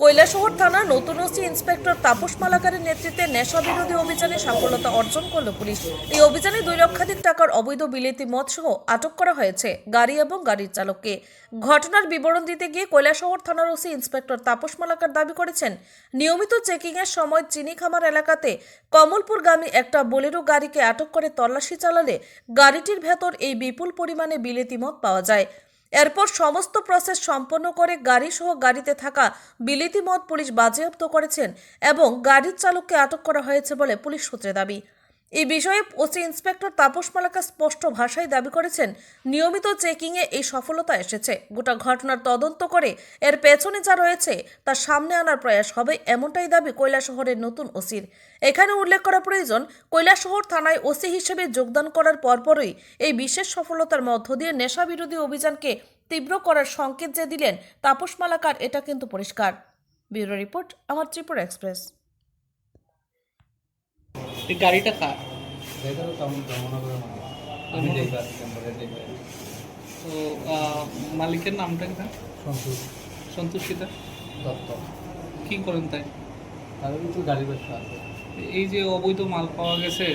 কৈলাসহর থানার নতুন OC inspector Tapas মালাকারের নেতৃত্বে নেশা বিরোধী অভিযানে সাফল্যতা অর্জন করল পুলিশ। এই অভিযানে দুই লক্ষাধিক টাকার অবৈধ বিলেতি মদ সহ আটক করা হয়েছে গাড়ি এবং গাড়ির চালককে। ঘটনার বিবরণ দিতে গিয়ে কৈলাসহর থানার ওসি ইন্সপেক্টর তাপস মালাকার দাবি করেছেন, নিয়মিত চেকিংয়ের সময় চিনিখামার এলাকাতে কমলপুরগামী একটা বোলেরো গাড়িকে আটক করে তল্লাশি চালালে গাড়িটির ভেতর এই বিপুল পরিমাণে বিলেতি মদ পাওয়া যায়। এরপর সমস্ত প্রসেস সম্পন্ন করে গাড়ি সহ গাড়িতে থাকা বিলিতি মদ পুলিশ বাজেয়াপ্ত করেছেন এবং গাড়ির চালককে আটক করা হয়েছে বলে পুলিশ সূত্রে দাবি। এই বিষয়ে ওসি ইন্সপেক্টর তাপস মালাকা স্পষ্ট ভাষায় দাবি করেছেন, নিয়মিত চেকিংয়ে এই সফলতা এসেছে। গোটা ঘটনার তদন্ত করে এর পেছনে যা রয়েছে তা সামনে আনার প্রয়াস হবে এমনটাই দাবি কৈলাসহরের নতুন ওসির। এখানে উল্লেখ করা প্রয়োজন, কৈলাসহর থানায় ওসি হিসেবে যোগদান করার পরপরই এই বিশেষ সফলতার মধ্য দিয়ে নেশা বিরোধী অভিযানকে তীব্র করার সংকেত যে দিলেন তাপস মালাকার, এটা কিন্তু পরিষ্কার। ব্যুরো রিপোর্ট, আমার ত্রিপুরা এক্সপ্রেস। এই গাড়িটা কার? তো মালিকের নামটা কিটা সন্তোষ। সন্তোষ কিটা দত্ত। কি করেন তাই? তাদের কিছু গাড়ি ব্যবসা আছে। এই যে অবৈধ মাল পাওয়া গেছে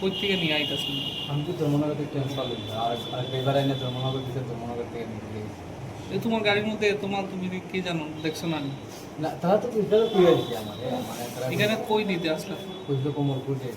কই থেকে নিয়ে আইতাছেন? আমি তো ধর্মনগর থেকে ট্রান্সফার আর আর ড্রাইভার আইনে ধর্মনগর দিতে ধর্মনগর থেকে এই তোমার গাড়ির মধ্যে তোমার তুমি কি জানো? দেখছ না তারা তো এখানে কই দিতে আসলে? কোমরপুর যাই